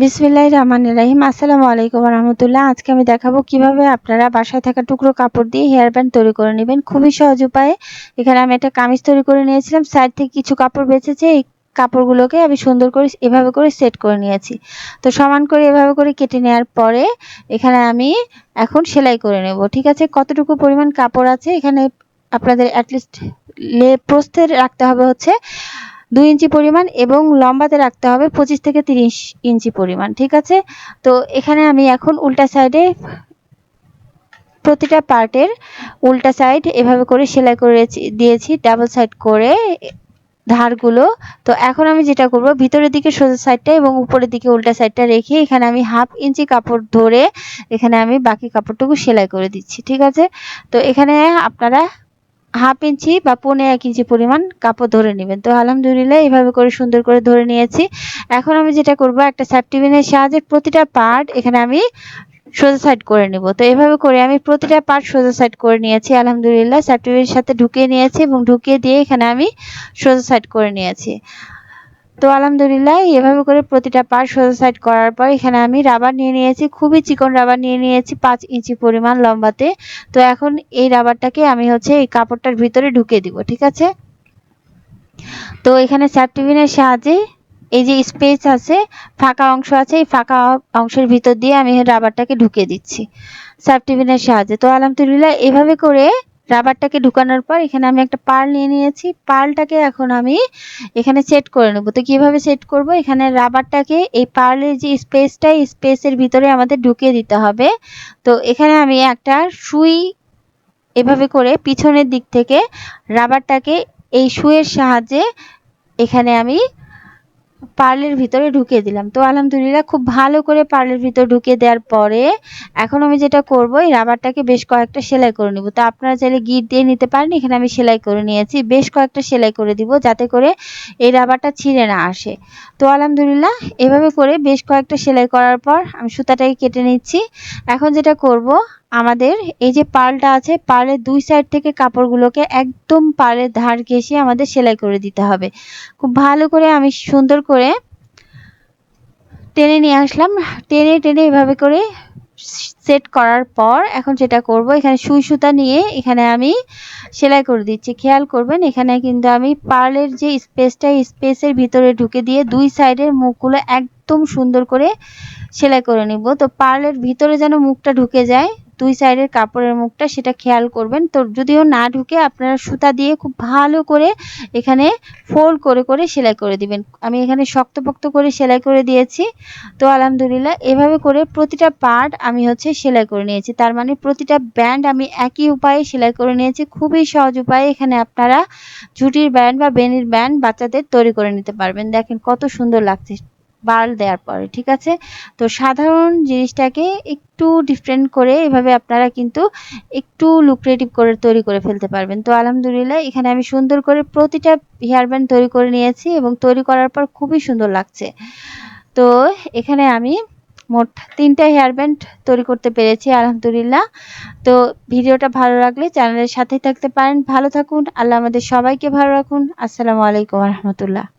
বিসমিল্লাহ রহমান রাহিম। আসসালামু আলাইকুম রহমতুল্লাহ। আজকে আমি দেখাবো কীভাবে আপনারা বাসায় থাকা টুকরো কাপড় দিয়ে হেয়ার ব্যান্ড তৈরি করে নেবেন। খুবই সহজ উপায়ে। এখানে আমি একটা কামিজ তৈরি করে নিয়েছিলাম। সাইড থেকে কিছু কাপড় বেঁচেছে এই কাপড়গুলোকে আমি সুন্দর করে এভাবে করে সেট করে নিয়েছি। তো সমান করে এভাবে করে কেটে নেওয়ার পরে এখানে আমি এখন সেলাই করে নেব। ঠিক আছে? কতটুকু পরিমাণ কাপড় আছে? এখানে আপনাদের অ্যাটলিস্ট লে প্রস্থের রাখতে হবে হচ্ছে দুই ইঞ্চি পরিমাণ এবং লম্বাতে রাখতে হবে পঁচিশ থেকে তিরিশ ইঞ্চি পরিমাণ, ঠিক আছে? তো এখানে আমি এখন উল্টা সাইডে প্রতিটা পার্টের উল্টা সাইড এভাবে করে সেলাই করে দিয়েছি ডাবল সাইড করে ধারগুলো। তো এখন আমি যেটা করব, ভিতরের দিকে সোজা সাইডটা এবং উপরের দিকে উল্টা সাইডটা রেখে এখানে আমি হাফ ইঞ্চি কাপড় ধরে এখানে আমি বাকি কাপড়টুকু সেলাই করে দিচ্ছি, ঠিক আছে? তো এখানে আপনারা হাফ ইঞ্চি বা পৌনে এক ইঞ্চি পরিমাণ কাপড় ধরে নেবেন। তো আলহামদুলিল্লাহ এভাবে করে সুন্দর করে ধরে নিয়েছি। এখন আমি যেটা করব, একটা স্যাপটিভিনের সাহায্যে প্রতিটা পার্ট এখানে আমি সোজা সাইড করে নিব। তো এভাবে করে আমি প্রতিটা পার্ট সোজা সাইড করে নিয়েছি। আলহামদুলিল্লাহ স্যাপটিভিনের সাথে ঢুকিয়ে নিয়েছি এবং ঢুকিয়ে দিয়ে এখানে আমি সোজা সাইড করে নিয়েছি। তো আলহামদুলিল্লাহ, এভাবে করে প্রতিটা পার্ট সোজা সাইড করার পর এখানে আমি রাবার নিয়ে নিয়েছি। খুবই চিকন রাবার নিয়ে নিয়েছি, পাঁচ ইঞ্চি পরিমাণ লম্বাতে। তো এখন এই রাবারটাকে আমি হচ্ছে এই কাপড়টার ভিতরে ঢুকে দিব, ঠিক আছে? তো এখানে স্যাপটিভিনের সাহায্যে এই যে স্পেস আছে, ফাঁকা অংশ আছে, এই ফাঁকা অংশের ভিতর দিয়ে আমি রাবারটাকে ঢুকে দিচ্ছি স্যাপটিভিনের সাহায্যে। তো আলহামদুলিল্লাহ, এভাবে করে রাবারটাকে ঢুকানোর পর এখানে আমি একটা পার্ল নিয়ে নিয়েছি। পার্লটাকে এখন আমি এখানে সেট করে নেব। তো কীভাবে সেট করব? এখানে রাবারটাকে এই পার্লের যে স্পেসটা স্পেসের ভিতরে আমাদের ঢুকিয়ে দিতে হবে। তো এখানে আমি একটা সুই এভাবে করে পিছনের দিক থেকে রাবারটাকে এই সুয়ের সাহায্যে এখানে আমি পার্লের ভিতরে ঢুকিয়ে দিলাম। তো আলহামদুলিল্লাহ খুব ভালো করে পার্লের ভিতর ঢুকিয়ে দেওয়ার পরে এখন আমি যেটা করব, এই রাবারটাকে বেশ কয়েকটা সেলাই করে নিব। তো আপনারা চাইলে গিট দিয়ে নিতে পারেন, এখানে আমি সেলাই করে নিয়েছি। বেশ কয়েকটা সেলাই করে দিব যাতে করে এই রাবারটা ছিঁড়ে না আসে। তো আলহামদুলিল্লাহ এভাবে করে বেশ কয়েকটা সেলাই করার পর আমি সুতাটাকে কেটে নিচ্ছি। এখন যেটা করব, আমাদের এই যে পার্লটা আছে, পার্লের দুই সাইড থেকে কাপড়গুলোকে একদম পার্লের ধার ঘেঁষে আমাদের সেলাই করে দিতে হবে। খুব ভালো করে আমি সুন্দর করে টেনে নিয়ে আসলাম। টেনে টেনে এভাবে করে সেট করার পর এখন যেটা করব, এখানে সুই সুতা নিয়ে এখানে আমি সেলাই করে দিচ্ছি। খেয়াল করবেন, এখানে কিন্তু আমি পার্লের যে স্পেসটা স্পেসের ভিতরে ঢুকে দিয়ে দুই সাইডের মুখগুলো একদম সুন্দর করে সেলাই করে নিব। তো পার্লের ভিতরে যেন মুখটা ঢুকে যায় দুই সাইডের কাপড়ের মুখটা সেটা খেয়াল করবেন। তো যদিও না ঢুকে আপনারা সুতা দিয়ে খুব ভালো করে এখানে ফোল্ড করে করে সেলাই করে দিবেন। আমি এখানে শক্তপোক্ত করে সেলাই করে দিয়েছি। তো আলহামদুলিল্লাহ এভাবে করে প্রতিটা পার্ট আমি হচ্ছে সেলাই করে নিয়েছি। তার মানে প্রতিটা ব্যান্ড আমি একই উপায়ে সেলাই করে নিয়েছি। খুবই সহজ উপায়ে। এখানে আপনারা ঝুটির ব্যান্ড বা বেনির ব্যান্ড বাচ্চাদের তৈরি করে নিতে পারবেন। দেখেন কত সুন্দর লাগছে। বাল দেওয়ার পরে, ঠিক আছে? তো সাধারণ জিনিসটাকে একটু ডিফারেন্ট করে এভাবে আপনারা কিন্তু একটু লুক্রেটিভ করে তৈরি করে ফেলতে পারবেন। তো আলহামদুলিল্লাহ, এখানে আমি সুন্দর করে প্রতিটা হেয়ার ব্যান্ড তৈরি করে নিয়েছি এবং তৈরি করার পর খুবই সুন্দর লাগছে। তো এখানে আমি মোট তিনটা হেয়ার ব্যান্ড তৈরি করতে পেরেছি, আলহামদুলিল্লাহ। তো ভিডিওটা ভালো লাগলে চ্যানেলের সাথেই থাকতে পারেন। ভালো থাকুন, আল্লাহ আমাদের সবাইকে ভালো রাখুন। আসসালামু আলাইকুম রহমতুল্লাহ।